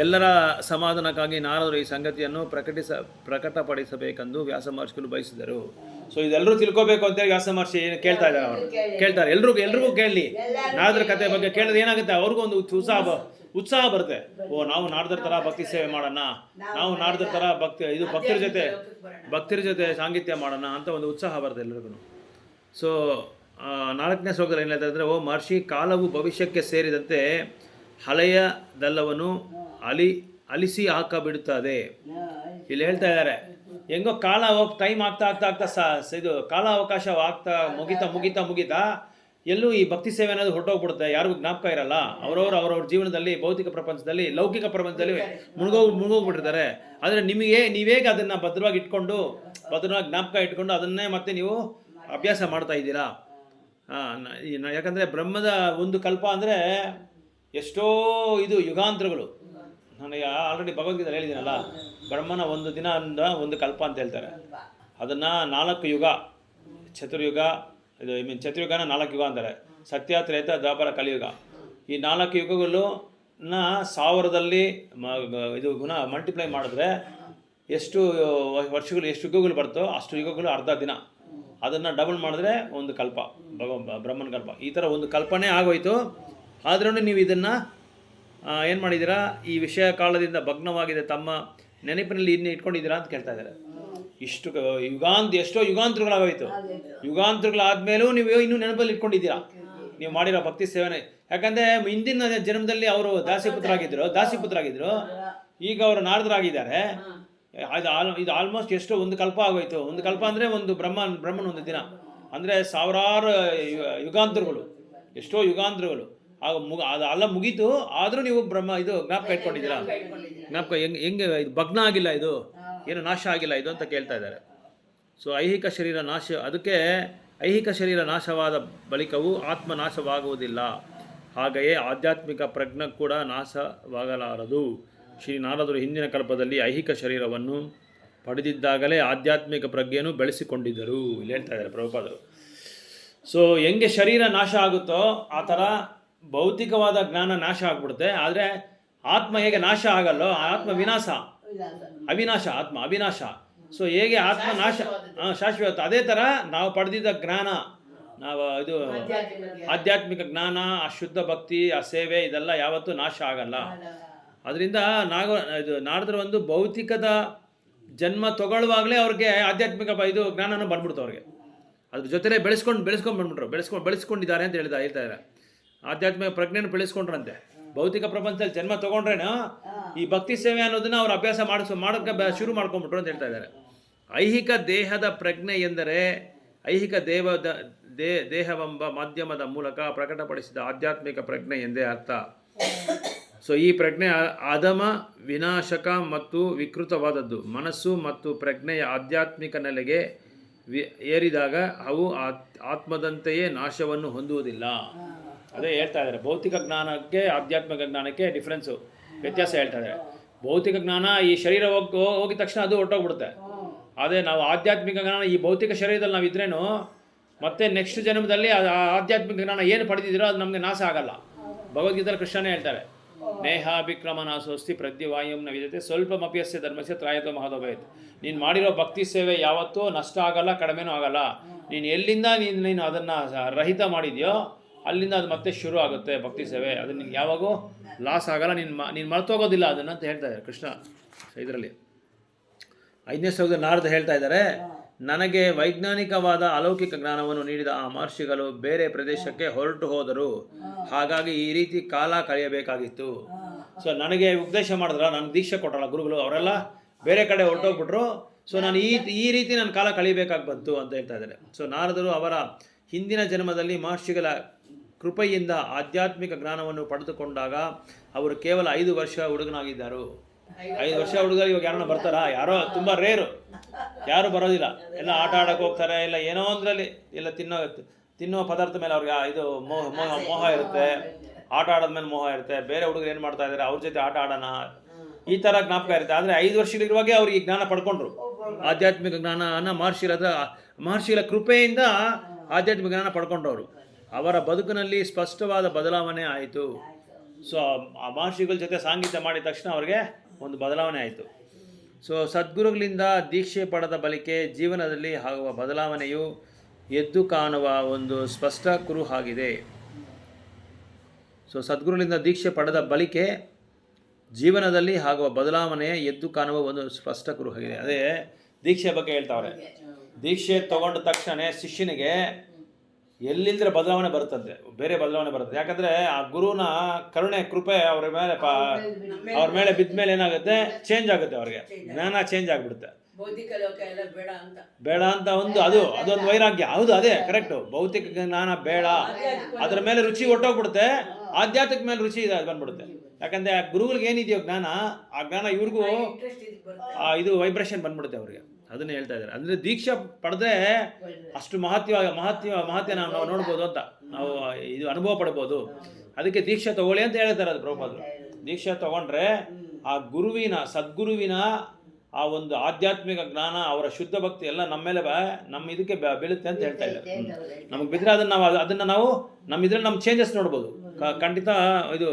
ಎಲ್ಲರ ಸಮಾಧಾನಕ್ಕಾಗಿ ನಾರದರು ಈ ಸಂಗತಿಯನ್ನು ಪ್ರಕಟಿಸ ಪ್ರಕಟಪಡಿಸಬೇಕೆಂದು ವ್ಯಾಸ ಮಹರ್ಷಿಗಳು ಬಯಸಿದರು. ಸೊ ಇದೆಲ್ಲರೂ ತಿಳ್ಕೊಬೇಕು ಅಂತೇಳಿ ವ್ಯಾಸ ಮಹರ್ಷಿ ಏನು ಕೇಳ್ತಾ ಇದ್ದಾರೆ ಅವರು. ಕೇಳ್ತಾರೆ. ಎಲ್ರಿಗೂ ಎಲ್ರಿಗೂ ಕೇಳಲಿ ನಾರದ್ರ ಕಥೆ ಬಗ್ಗೆ ಕೇಳಿದ್ರೆ ಏನಾಗುತ್ತೆ? ಅವ್ರಿಗೂ ಒಂದು ಉತ್ಸಾಹ ಉತ್ಸಾಹ ಬರುತ್ತೆ. ಓ ನಾವು ನಾರದ್ರ ಥರ ಭಕ್ತಿ ಸೇವೆ ಮಾಡೋಣ. ನಾವು ನಾರದ್ರ ಥರ ಭಕ್ತಿ ಇದು ಭಕ್ತರ ಜೊತೆ ಭಕ್ತರ ಜೊತೆ ಸಾಂಗಿತ್ಯ ಮಾಡೋಣ ಅಂತ ಒಂದು ಉತ್ಸಾಹ ಬರುತ್ತೆ ಎಲ್ರಿಗೂ. ಸೊ ನಾಲ್ಕನೇ ಶ್ಲೋಕದಲ್ಲಿ ಏನು ಹೇಳ್ತಾ ಇದ್ದಾರೆ ಓ ಮಹರ್ಷಿ ಕಾಲವು ಭವಿಷ್ಯಕ್ಕೆ ಸೇರಿದಂತೆ ಹಳೆಯದಲ್ಲವನ್ನು ಅಲಿ ಅಲಿಸಿ ಹಾಕಬಿಡುತ್ತದೆ. ಇಲ್ಲಿ ಹೇಳ್ತಾ ಇದ್ದಾರೆ. ಹೆಂಗೋ ಕಾಲ ಹೋಗ್ ಟೈಮ್ ಆಗ್ತಾ ಆಗ್ತಾ ಆಗ್ತಾ ಸ, ಇದು ಕಾಲ ಅವಕಾಶ ಆಗ್ತಾ ಮುಗಿತಾ ಮುಗಿತಾ ಮುಗಿತಾ ಎಲ್ಲೂ ಈ ಭಕ್ತಿ ಸೇವೆ ಅನ್ನೋದು ಹೊರಟೋಗ್ಬಿಡುತ್ತೆ. ಯಾರಿಗೂ ಜ್ಞಾಪಕ ಇರಲ್ಲ. ಅವ್ರವ್ರು ಅವ್ರವ್ರ ಜೀವನದಲ್ಲಿ, ಭೌತಿಕ ಪ್ರಪಂಚದಲ್ಲಿ, ಲೌಕಿಕ ಪ್ರಪಂಚದಲ್ಲಿ ಮುಳುಗೋಗಿ ಮುಳುಗೋಗ್ಬಿಟ್ಟಿರ್ತಾರೆ ಆದರೆ ನಿಮಗೆ, ನೀವೇಗ ಅದನ್ನು ಭದ್ರವಾಗಿ ಇಟ್ಕೊಂಡು, ಭದ್ರವಾಗಿ ಜ್ಞಾಪಕ ಇಟ್ಕೊಂಡು ಅದನ್ನೇ ಮತ್ತೆ ನೀವು ಅಭ್ಯಾಸ ಮಾಡ್ತಾ ಇದ್ದೀರಾ? ಯಾಕಂದರೆ ಬ್ರಹ್ಮದ ಒಂದು ಕಲ್ಪ ಅಂದರೆ ಎಷ್ಟೋ ಇದು ಯುಗಾಂತರಗಳು. ನನಗೆ ಆಲ್ರೆಡಿ ಭಗವದ್ಗೀತೆ ಹೇಳಿದ್ದೀನಲ್ಲ, ಬ್ರಹ್ಮನ ಒಂದು ದಿನ ಅಂದ ಒಂದು ಕಲ್ಪ ಅಂತ ಹೇಳ್ತಾರೆ. ಅದನ್ನು ನಾಲ್ಕು ಯುಗ, ಚತುರ್ಯುಗ, ಇದು ಐ ಮೀನ್ ಚತುರ್ಯುಗನ ನಾಲ್ಕು ಯುಗ ಅಂತಾರೆ. ಸತ್ಯ ತ್ರೇತ ದ್ವಾಪರ, ಕಲಿಯುಗ. ಈ ನಾಲ್ಕು ಯುಗಗಳು ಯುಗಗಳನ್ನ ಸಾವಿರದಲ್ಲಿ ಇದು ಗುಣ ಮಲ್ಟಿಪ್ಲೈ ಮಾಡಿದ್ರೆ ಎಷ್ಟು ವರ್ಷಗಳು, ಎಷ್ಟು ಯುಗಗಳು ಬರ್ತೋ ಅಷ್ಟು ಯುಗಗಳು ಅರ್ಧ ದಿನ. ಅದನ್ನು ಡಬಲ್ ಮಾಡಿದ್ರೆ ಒಂದು ಕಲ್ಪ, ಭಗವ, ಬ್ರಹ್ಮನ ಕಲ್ಪ. ಈ ಥರ ಒಂದು ಕಲ್ಪನೆ ಆಗೋಯ್ತು. ಆದ್ರೂ ನೀವು ಇದನ್ನು ಏನು ಮಾಡಿದ್ದೀರಾ? ಈ ವಿಷಯ ಕಾಲದಿಂದ ಭಗ್ನವಾಗಿದೆ ತಮ್ಮ ನೆನಪಿನಲ್ಲಿ ಇನ್ನೇ ಇಟ್ಕೊಂಡಿದ್ದೀರಾ ಅಂತ ಕೇಳ್ತಾ ಇದ್ದಾರೆ. ಇಷ್ಟು ಯುಗಾಂತ ಎಷ್ಟೋ ಯುಗಾಂತರಗಳಾಗೋಯ್ತು ಯುಗಾಂತರಗಳಾದ್ಮೇಲೂ ನೀವು ಇನ್ನೂ ನೆನಪಲ್ಲಿ ಇಟ್ಕೊಂಡಿದ್ದೀರಾ. ನೀವು ಮಾಡಿರೋ ಭಕ್ತಿ ಸೇವನೆ. ಯಾಕಂದರೆ ಹಿಂದಿನ ಜನ್ಮದಲ್ಲಿ ಅವರು ದಾಸಿಪುತ್ರರಾಗಿದ್ದರು ದಾಸಿಪುತ್ರರಾಗಿದ್ದರು ಈಗ ಅವರು ನಾರದರಾಗಿದ್ದಾರೆ. ಅದು ಆಲ್, ಇದು ಆಲ್ಮೋಸ್ಟ್ ಎಷ್ಟೋ ಒಂದು ಕಲ್ಪ ಆಗೋಯ್ತು. ಒಂದು ಕಲ್ಪ ಅಂದರೆ ಒಂದು ಬ್ರಹ್ಮ ಬ್ರಹ್ಮನ ಒಂದು ದಿನ. ಅಂದರೆ ಸಾವಿರಾರು ಯುಗಾಂತರಗಳು ಎಷ್ಟೋ ಯುಗಾಂತರಗಳು ಆಗ ಮುಗ ಅದು ಅಲ್ಲ ಮುಗೀತು ಆದರೂ ನೀವು ಬ್ರಹ್ಮ ಇದು ಜ್ಞಾಪಕ ಇಟ್ಕೊಂಡಿದ್ದೀರಾ? ಜ್ಞಾಪಕ ಹೆಂಗೆ ಹೆಂಗೆ ಇದು ಭಗ್ನ ಆಗಿಲ್ಲ ಇದು? ಏನು ನಾಶ ಆಗಿಲ್ಲ ಇದು ಅಂತ ಕೇಳ್ತಾ ಇದ್ದಾರೆ. ಸೊ ಐಹಿಕ ಶರೀರ ನಾಶ ಅದಕ್ಕೆ ಐಹಿಕ ಶರೀರ ನಾಶವಾದ ಬಳಿಕವೂ ಆತ್ಮ ನಾಶವಾಗುವುದಿಲ್ಲ ಹಾಗೆಯೇ ಆಧ್ಯಾತ್ಮಿಕ ಪ್ರಜ್ಞೆ ಕೂಡ ನಾಶವಾಗಲಾರದು. ಶ್ರೀ ನಾರದರು ಹಿಂದಿನ ಕಲ್ಪದಲ್ಲಿ ಐಹಿಕ ಶರೀರವನ್ನು ಪಡೆದಿದ್ದಾಗಲೇ ಆಧ್ಯಾತ್ಮಿಕ ಪ್ರಜ್ಞೆಯನ್ನು ಬೆಳೆಸಿಕೊಂಡಿದ್ದರು. ಇಲ್ಲಿ ಹೇಳ್ತಾ ಇದ್ದಾರೆ ಪ್ರಭುಪಾದರು. ಸೊ ಹೆಂಗೆ ಶರೀರ ನಾಶ ಆಗುತ್ತೋ ಆ ಥರ ಭೌತಿಕವಾದ ಜ್ಞಾನ ನಾಶ ಆಗ್ಬಿಡುತ್ತೆ ಆದರೆ ಆತ್ಮ ಹೇಗೆ ನಾಶ ಆಗಲ್ಲೋ ಆ ಆತ್ಮ ವಿನಾಶ. ಅವಿನಾಶ ಆತ್ಮ ಅವಿನಾಶ. ಸೊ ಹೇಗೆ ಆತ್ಮ ನಾಶ ಶಾಶ್ವತ. ಅದೇ ಥರ ನಾವು ಪಡೆದಿದ್ದ ಜ್ಞಾನ. ನಾವು ಇದು ಆಧ್ಯಾತ್ಮಿಕ ಜ್ಞಾನ. ಆ ಶುದ್ಧ ಭಕ್ತಿ ಆ ಸೇವೆ ಇದೆಲ್ಲ ಯಾವತ್ತೂ ನಾಶ ಆಗಲ್ಲ. ಅದರಿಂದ ನಾಗ ಇದು ನಾಡಿದ್ರೆ ಒಂದು ಭೌತಿಕದ ಜನ್ಮ ತಗೊಳ್ಳುವಾಗಲೇ ಅವ್ರಿಗೆ ಆಧ್ಯಾತ್ಮಿಕ ಇದು ಜ್ಞಾನನೂ ಬಂದ್ಬಿಡ್ತು ಅವ್ರಿಗೆ. ಅದ್ರ ಜೊತೆಲೇ ಬೆಳೆಸ್ಕೊಂಡು ಬೆಳೆಸ್ಕೊಂಡು ಬಂದ್ಬಿಟ್ರು. ಬೆಳೆಸ್ಕೊಂಡು ಬೆಳೆಸ್ಕೊಂಡಿದ್ದಾರೆ ಅಂತ ಹೇಳಿದ ಹೇಳ್ತಾ ಇದ್ದಾರೆ. ಆಧ್ಯಾತ್ಮಿಕ ಪ್ರಜ್ಞೆನ ಬೆಳೆಸ್ಕೊಂಡ್ರಂತೆ. ಭೌತಿಕ ಪ್ರಪಂಚದಲ್ಲಿ ಜನ್ಮ ತಗೊಂಡ್ರೇನು? ಈ ಭಕ್ತಿ ಸೇವೆ ಅನ್ನೋದನ್ನ ಅವ್ರು ಅಭ್ಯಾಸ ಮಾಡಿಸೋ ಮಾಡೋಕ್ಕೆ ಶುರು ಮಾಡ್ಕೊಂಡ್ಬಿಟ್ರು ಅಂತ ಹೇಳ್ತಾ ಇದ್ದಾರೆ ಐಹಿಕ ದೇಹದ ಪ್ರಜ್ಞೆ ಎಂದರೆ ಐಹಿಕ ದೇವದ ದೇ ದೇಹವೆಂಬ ಮಾಧ್ಯಮದ ಮೂಲಕ ಪ್ರಕಟಪಡಿಸಿದ ಆಧ್ಯಾತ್ಮಿಕ ಪ್ರಜ್ಞೆ ಎಂದೇ ಅರ್ಥ. ಸೊ ಈ ಪ್ರಜ್ಞೆ ಅಧಮ ವಿನಾಶಕ ಮತ್ತು ವಿಕೃತವಾದದ್ದು. ಮನಸ್ಸು ಮತ್ತು ಪ್ರಜ್ಞೆಯ ಆಧ್ಯಾತ್ಮಿಕ ನೆಲೆಗೆ ವಿ ಏರಿದಾಗ ಅವು ಆತ್- ಆತ್ಮದಂತೆಯೇ ನಾಶವನ್ನು ಹೊಂದುವುದಿಲ್ಲ. ಅದೇ ಹೇಳ್ತಾ ಇದ್ದಾರೆ. ಭೌತಿಕ ಜ್ಞಾನಕ್ಕೆ ಆಧ್ಯಾತ್ಮಿಕ ಜ್ಞಾನಕ್ಕೆ ಡಿಫ್ರೆನ್ಸು ವ್ಯತ್ಯಾಸ ಹೇಳ್ತಾ ಇದ್ದಾರೆ. ಭೌತಿಕ ಜ್ಞಾನ ಈ ಶರೀರ ಹೋಗಿ ಹೋಗಿದ ತಕ್ಷಣ ಅದು ಹೊರಟೋಗ್ಬಿಡುತ್ತೆ. ಅದೇ ನಾವು ಆಧ್ಯಾತ್ಮಿಕ ಜ್ಞಾನ ಈ ಭೌತಿಕ ಶರೀರದಲ್ಲಿ ನಾವು ಇದ್ರೇನು ಮತ್ತೆ ನೆಕ್ಸ್ಟ್ ಜನ್ಮದಲ್ಲಿ ಆಧ್ಯಾತ್ಮಿಕ ಜ್ಞಾನ ಏನು ಪಡೆದಿದ್ದೀರೋ ಅದು ನಮಗೆ ನಾಶ ಆಗಲ್ಲ. ಭಗವದ್ಗೀತೆಯಲ್ಲಿ ಕೃಷ್ಣನೇ ಹೇಳ್ತಾರೆ. ನೇಹಾಭಿಕ್ರಮ ನಾಸೋಸ್ತಿ ಪ್ರದ್ಯವಾಯುಂನ ವಿಧತೆ ಸ್ವಲ್ಪ ಮಪಿಯಸ್ಯ ಧರ್ಮಸ್ಯ ತ್ರಾಯತ್ವ ಮಹದೋಭಯತ್. ನೀನು ಮಾಡಿರೋ ಭಕ್ತಿ ಸೇವೆ ಯಾವತ್ತೂ ನಷ್ಟ ಆಗಲ್ಲ ಕಡಿಮೆನೂ ಆಗಲ್ಲ. ನೀನು ಎಲ್ಲಿಂದ ನೀನು ನೀನು ಅದನ್ನು ರಹಿತ ಮಾಡಿದ್ಯೋ ಅಲ್ಲಿಂದ ಅದು ಮತ್ತೆ ಶುರು ಆಗುತ್ತೆ ಭಕ್ತಿ ಸೇವೆ. ಅದು ನಿನ್ಗೆ ಯಾವಾಗೂ ಲಾಸ್ ಆಗಲ್ಲ. ನೀನು ಮ, ನೀನು ಮರ್ತೋಗೋದಿಲ್ಲ ಅದನ್ನು ಅಂತ ಹೇಳ್ತಾ ಇದ್ದಾರೆ ಕೃಷ್ಣ ಇದರಲ್ಲಿ. ಐದನೇ ಶ್ಲೋಕದ ನಾರದ ಹೇಳ್ತಾ ಇದ್ದಾರೆ, ನನಗೆ ವೈಜ್ಞಾನಿಕವಾದ ಅಲೌಕಿಕ ಜ್ಞಾನವನ್ನು ನೀಡಿದ ಆ ಮಹರ್ಷಿಗಳು ಬೇರೆ ಪ್ರದೇಶಕ್ಕೆ ಹೊರಟು ಹೋದರು. ಹಾಗಾಗಿ ಈ ರೀತಿ ಕಾಲ ಕಳೆಯಬೇಕಾಗಿತ್ತು. ಸೊ ನನಗೆ ಉಪದೇಶ ಮಾಡಿದ್ರ? ನನಗೆ ದೀಕ್ಷೆ ಕೊಟ್ಟಲ್ಲ ಗುರುಗಳು. ಅವರೆಲ್ಲ ಬೇರೆ ಕಡೆ ಹೊರಟೋಗ್ಬಿಟ್ರು. ಸೊ ನಾನು ಈ ಈ ರೀತಿ ನನ್ನ ಕಾಲ ಕಳಿಬೇಕಾಗಿ ಬಂತು ಅಂತ ಹೇಳ್ತಾ ಇದ್ದಾರೆ. ಸೊ ನಾರದರು ಅವರ ಹಿಂದಿನ ಜನ್ಮದಲ್ಲಿ ಮಹರ್ಷಿಗಳ ಕೃಪೆಯಿಂದ ಆಧ್ಯಾತ್ಮಿಕ ಜ್ಞಾನವನ್ನು ಪಡೆದುಕೊಂಡಾಗ ಅವರು ಕೇವಲ ಐದು ವರ್ಷ ಹುಡುಗನಾಗಿದ್ದರು. ಐದು ವರ್ಷ ಹುಡುಗರು ಇವಾಗ ಯಾರನ್ನ ಬರ್ತಾರಾ? ಯಾರೋ ತುಂಬ ರೇರು ಯಾರು ಬರೋದಿಲ್ಲ. ಎಲ್ಲ ಆಟ ಆಡಕ್ಕೆ ಹೋಗ್ತಾರೆ, ಇಲ್ಲ ಏನೋ ಒಂದರಲ್ಲಿ, ಇಲ್ಲ ತಿನ್ನೋ, ತಿನ್ನುವ ಪದಾರ್ಥ ಮೇಲೆ ಅವ್ರಿಗೆ ಇದು ಮೋಹ ಮೋಹ ಮೋಹ ಇರುತ್ತೆ. ಆಟ ಆಡೋದ ಮೇಲೆ ಮೋಹ ಇರುತ್ತೆ. ಬೇರೆ ಹುಡುಗರು ಏನು ಮಾಡ್ತಾ ಇದ್ದಾರೆ ಅವ್ರ ಜೊತೆ ಆಟ ಆಡೋಣ. ಈ ಥರ ಜ್ಞಾಪಕ ಇರುತ್ತೆ. ಆದರೆ ಐದು ವರ್ಷಗಳಿರುವಾಗೆ ಅವ್ರಿಗೆ ಜ್ಞಾನ ಪಡ್ಕೊಂಡ್ರು. ಆಧ್ಯಾತ್ಮಿಕ ಜ್ಞಾನ ಮಹರ್ಷಿ ಹತ್ರ, ಮಹರ್ಷಿಗಳ ಕೃಪೆಯಿಂದ ಆಧ್ಯಾತ್ಮಿಕ ಜ್ಞಾನ ಪಡ್ಕೊಂಡವರು. ಅವರ ಬದುಕಿನಲ್ಲಿ ಸ್ಪಷ್ಟವಾದ ಬದಲಾವಣೆ ಆಯಿತು. ಸೊ ಆ ಮಹರ್ಷಿಗಳ ಜೊತೆ ಸಾಂಗೀತ ಮಾಡಿದ ತಕ್ಷಣ ಅವರಿಗೆ ಒಂದು ಬದಲಾವಣೆ ಆಯಿತು. ಸೊ ಸದ್ಗುರುಗಳಿಂದ ದೀಕ್ಷೆ ಪಡೆದ ಬಳಿಕೆ ಜೀವನದಲ್ಲಿ ಆಗುವ ಬದಲಾವಣೆಯು ಎದ್ದು ಕಾಣುವ ಒಂದು ಸ್ಪಷ್ಟ ಕುರು ಆಗಿದೆ. ಸೊ ಸದ್ಗುರುಗಳಿಂದ ದೀಕ್ಷೆ ಪಡೆದ ಬಳಿಕೆ ಜೀವನದಲ್ಲಿ ಆಗುವ ಬದಲಾವಣೆ ಎದ್ದು ಕಾಣುವ ಒಂದು ಸ್ಪಷ್ಟ ಕುರು ಆಗಿದೆ. ಅದೇ ದೀಕ್ಷೆ ಬಗ್ಗೆ ಹೇಳ್ತಾವ್ರೆ. ದೀಕ್ಷೆ ತಗೊಂಡ ತಕ್ಷಣ ಶಿಷ್ಯನಿಗೆ ಎಲ್ಲಿಂದ್ರೆ ಬದಲಾವಣೆ ಬರುತ್ತಂತೆ ಬೇರೆ ಬದಲಾವಣೆ ಬರುತ್ತೆ ಯಾಕಂದ್ರೆ ಆ ಗುರುನ ಕರುಣೆ ಕೃಪೆ ಅವ್ರ ಮೇಲೆ ಪಾ ಅವ್ರ ಮೇಲೆ ಬಿದ್ದ ಮೇಲೆ ಏನಾಗುತ್ತೆ? ಚೇಂಜ್ ಆಗುತ್ತೆ. ಅವ್ರಿಗೆ. ಜ್ಞಾನ ಚೇಂಜ್ ಆಗಿಬಿಡುತ್ತೆ. ಬೇಡ ಅಂತ. ಒಂದು ಅದು ಅದೊಂದು ವೈರಾಗ್ಯ. ಹೌದು ಅದೇ ಕರೆಕ್ಟು ಭೌತಿಕ ಜ್ಞಾನ ಬೇಡ. ಅದ್ರ ಮೇಲೆ ರುಚಿ ಹೊಟ್ಟೋಗ್ಬಿಡುತ್ತೆ ಆಧ್ಯಾತ್ಮಿಕ ಮೇಲೆ ರುಚಿ ಇದು ಬಂದ್ಬಿಡುತ್ತೆ. ಯಾಕಂದ್ರೆ ಆ ಗುರುಗಳಿಗೆ ಏನಿದೆಯೋ ಜ್ಞಾನ ಆ ಜ್ಞಾನ ಇವ್ರಿಗೂ ಇದು ವೈಬ್ರೇಷನ್ ಬಂದ್ಬಿಡುತ್ತೆ ಅವ್ರಿಗೆ. ಅದನ್ನ ಹೇಳ್ತಾ ಇದ್ದಾರೆ. ಅಂದ್ರೆ ದೀಕ್ಷಾ ಪಡೆದ್ರೆ ಅಷ್ಟು ಮಹತ್ವ ಮಹತ್ವ ಮಹತ್ವ ನಾವು ನಾವು ನೋಡ್ಬೋದು ಅಂತ. ನಾವು ಇದು ಅನುಭವ ಪಡ್ಬೋದು. ಅದಕ್ಕೆ ದೀಕ್ಷೆ ತಗೊಳ್ಳಿ ಅಂತ ಹೇಳ್ತಾರೆ ಅದು ಪ್ರಭುಪಾದರು. ದೀಕ್ಷೆ ತಗೊಂಡ್ರೆ ಆ ಗುರುವಿನ ಸದ್ಗುರುವಿನ ಆ ಒಂದು ಆಧ್ಯಾತ್ಮಿಕ ಜ್ಞಾನ ಅವರ ಶುದ್ಧ ಭಕ್ತಿ ಎಲ್ಲ ನಮ್ಮ ಮೇಲೆ ನಮ್ಮ ಇದಕ್ಕೆ ಬೀಳುತ್ತೆ ಅಂತ ಹೇಳ್ತಾ ಇದ್ದಾರೆ. ನಮಗೆ ಬಿದ್ದರೆ ಅದನ್ನ ನಾವು ಅದನ್ನ ನಾವು ನಮ್ಮ ಇದ್ರಲ್ಲಿ ನಮ್ಮ ಚೇಂಜಸ್ ನೋಡ್ಬೋದು. ಖಂಡಿತ ಇದು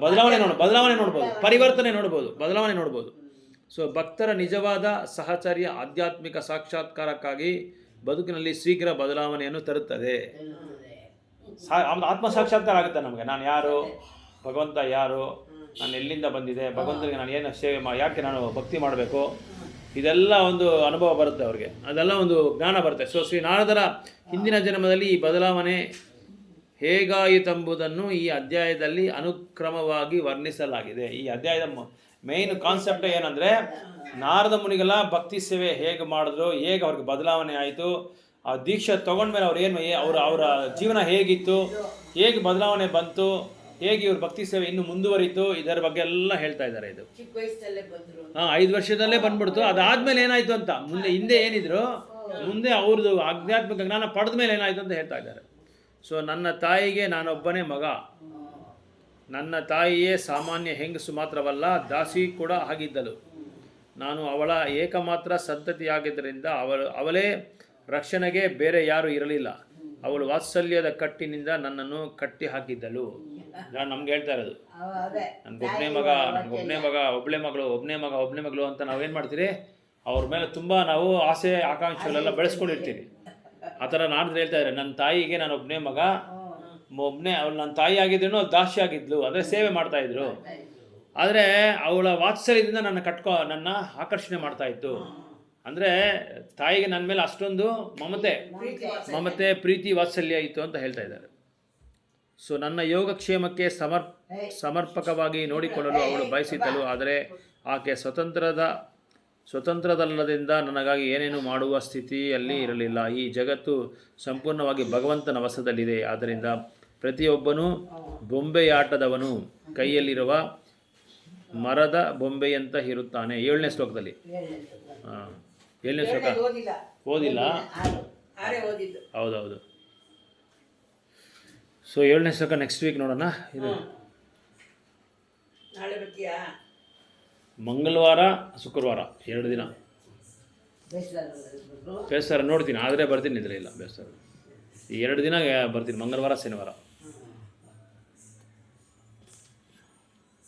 ಬದಲಾವಣೆ ನೋಡ ಬದಲಾವಣೆ ನೋಡ್ಬೋದು. ಪರಿವರ್ತನೆ ನೋಡ್ಬೋದು. ಬದಲಾವಣೆ ನೋಡ್ಬೋದು. ಸೊ ಭಕ್ತರ ನಿಜವಾದ ಸಹಚರ್ಯ ಆಧ್ಯಾತ್ಮಿಕ ಸಾಕ್ಷಾತ್ಕಾರಕ್ಕಾಗಿ ಬದುಕಿನಲ್ಲಿ ಶೀಘ್ರ ಬದಲಾವಣೆಯನ್ನು ತರುತ್ತದೆ. ಆತ್ಮ ಸಾಕ್ಷಾತ್ಕಾರ ಆಗುತ್ತೆ ನಮಗೆ. ನಾನು ಯಾರು? ಭಗವಂತ ಯಾರು? ನಾನು ಎಲ್ಲಿಂದ ಬಂದಿದೆ? ಭಗವಂತನಿಗೆ ನಾನು ಏನು ಸೇವೆ ಮಾ, ಯಾಕೆ ನಾನು ಭಕ್ತಿ ಮಾಡಬೇಕು? ಇದೆಲ್ಲ ಒಂದು ಅನುಭವ ಬರುತ್ತೆ ಅವ್ರಿಗೆ. ಅದೆಲ್ಲ ಒಂದು ಜ್ಞಾನ ಬರುತ್ತೆ. ಸೊ ಶ್ರೀ ನಾರದರ ಹಿಂದಿನ ಜನ್ಮದಲ್ಲಿ ಈ ಬದಲಾವಣೆ ಹೇಗಾಯಿತೆಂಬುದನ್ನು ಈ ಅಧ್ಯಾಯದಲ್ಲಿ ಅನುಕ್ರಮವಾಗಿ ವರ್ಣಿಸಲಾಗಿದೆ. ಈ ಅಧ್ಯಾಯದ ಮೇನ್ ಕಾನ್ಸೆಪ್ಟ್ ಏನಂದರೆ ನಾರದ ಮುನಿಗೆಲ್ಲ ಭಕ್ತಿ ಸೇವೆ ಹೇಗೆ ಮಾಡಿದ್ರು ಹೇಗೆ ಅವ್ರಿಗೆ ಬದಲಾವಣೆ ಆಯಿತು ಆ ದೀಕ್ಷೆ ತಗೊಂಡ್ಮೇಲೆ ಅವ್ರು ಏನು ಅವ್ರ ಅವರ ಜೀವನ ಹೇಗಿತ್ತು ಹೇಗೆ ಬದಲಾವಣೆ ಬಂತು ಹೇಗೆ ಇವ್ರ ಭಕ್ತಿ ಸೇವೆ ಇನ್ನೂ ಮುಂದುವರಿತು ಇದರ ಬಗ್ಗೆ ಎಲ್ಲ ಹೇಳ್ತಾ ಇದ್ದಾರೆ ಇದು. ಚಿಕ್ಕ ವಯಸ್ಸಲ್ಲೇ ಬಂದ್ರು. ಹಾಂ ಐದು ವರ್ಷದಲ್ಲೇ ಬಂದ್ಬಿಡ್ತು. ಅದಾದ್ಮೇಲೆ ಏನಾಯ್ತು ಅಂತ ಮುಂದೆ ಹಿಂದೆ ಏನಿದ್ರು ಮುಂದೆ ಅವ್ರದ್ದು ಆಧ್ಯಾತ್ಮಿಕ ಜ್ಞಾನ ಪಡೆದ ಮೇಲೆ ಏನಾಯ್ತು ಅಂತ ಹೇಳ್ತಾ ಇದ್ದಾರೆ. ಸೊ ನನ್ನ ತಾಯಿಗೆ ನಾನೊಬ್ಬನೇ ಮಗ. ನನ್ನ ತಾಯಿಯೇ ಸಾಮಾನ್ಯ ಹೆಂಗಸು ಮಾತ್ರವಲ್ಲ ದಾಸಿ ಕೂಡ ಆಗಿದ್ದಳು. ನಾನು ಅವಳ ಏಕಮಾತ್ರ ಸಂತತಿಯಾಗಿದ್ದರಿಂದ ಅವಳು ಅವಳೇ ರಕ್ಷಣೆಗೆ ಬೇರೆ ಯಾರೂ ಇರಲಿಲ್ಲ. ಅವಳು ವಾತ್ಸಲ್ಯದ ಕಟ್ಟಿನಿಂದ ನನ್ನನ್ನು ಕಟ್ಟಿ ಹಾಕಿದ್ದಳು ನಾನು ನಮ್ಗೆ ಹೇಳ್ತಾ ಇರೋದು. ಅದೇ. ನನ್ಗೊಬ್ಬನೇ ಮಗ ಒಬ್ಬನೇ ಮಗ ಒಬ್ಬಳೆ ಮಗಳು ಒಬ್ಬನೇ ಮಗ ಒಬ್ಬನೇ ಮಗಳು ಅಂತ ನಾವೇನು ಮಾಡ್ತೀರಿ? ಅವ್ರ ಮೇಲೆ ತುಂಬ ನಾವು ಆಸೆ ಆಕಾಂಕ್ಷೆಗಳೆಲ್ಲ ಬೆಳೆಸ್ಕೊಂಡಿರ್ತೀವಿ ಆ ಥರ ನಾನು ಹೇಳ್ತಾ ಇದ್ದಾರೆ ನನ್ನ ತಾಯಿಗೆ ನಾನು ಒಬ್ಬನೇ ಮಗ ಒಬ್ಬನೇ ಅವಳು ನನ್ನ ತಾಯಿ ಆಗಿದ್ರು ದಾಸಿ ಆಗಿದ್ಲು ಅಂದರೆ ಸೇವೆ ಮಾಡ್ತಾ ಇದ್ರು. ಆದರೆ ಅವಳ ವಾತ್ಸಲ್ಯದಿಂದ ನನ್ನ ಕಟ್ಕೊ, ನನ್ನ ಆಕರ್ಷಣೆ ಮಾಡ್ತಾ ಇತ್ತು. ಅಂದರೆ ತಾಯಿಗೆ ನನ್ನ ಮೇಲೆ ಅಷ್ಟೊಂದು ಮಮತೆ ಮಮತೆ, ಪ್ರೀತಿ, ವಾತ್ಸಲ್ಯ ಇತ್ತು ಅಂತ ಹೇಳ್ತಾ ಇದ್ದಾರೆ. ಸೊ ನನ್ನ ಯೋಗಕ್ಷೇಮಕ್ಕೆ ಸಮರ್, ಸಮರ್ಪಕವಾಗಿ ನೋಡಿಕೊಳ್ಳಲು ಅವಳು ಬಯಸಿದ್ದಳು, ಆದರೆ ಆಕೆ ಸ್ವತಂತ್ರದ, ಸ್ವತಂತ್ರದಲ್ಲದಿಂದ ನನಗಾಗಿ ಏನೇನು ಮಾಡುವ ಸ್ಥಿತಿಯಲ್ಲಿ ಇರಲಿಲ್ಲ. ಈ ಜಗತ್ತು ಸಂಪೂರ್ಣವಾಗಿ ಭಗವಂತನ ವಶದಲ್ಲಿದೆ ಆದ್ದರಿಂದ ಪ್ರತಿಯೊಬ್ಬನೂ ಬೊಂಬೆಯಾಟದವನು. ಕೈಯಲ್ಲಿರುವ ಮರದ ಬೊಂಬೆಯಂತ ಇರುತ್ತಾನೆ. ಏಳನೇ ಶ್ಲೋಕದಲ್ಲಿ. ಹಾಂ. ಏಳನೇ ಶ್ಲೋಕ. ಓದಿಲ್ಲ. ಹೌದೌದು. ಸೊ ಏಳನೇ ಶ್ಲೋಕ ನೆಕ್ಸ್ಟ್ ವೀಕ್ ನೋಡೋಣ. ಇದು ಮಂಗಳವಾರ ಶುಕ್ರವಾರ. ಎರಡು ದಿನ. ಬೇಸರ ನೋಡ್ತೀನಿ. ಆದರೆ ಬರ್ತೀನಿ ಇದ್ರೆ ಇಲ್ಲ. ಬೇಸರ. ಎರಡು ದಿನ ಬರ್ತೀನಿ. ಮಂಗಳವಾರ ಶನಿವಾರ.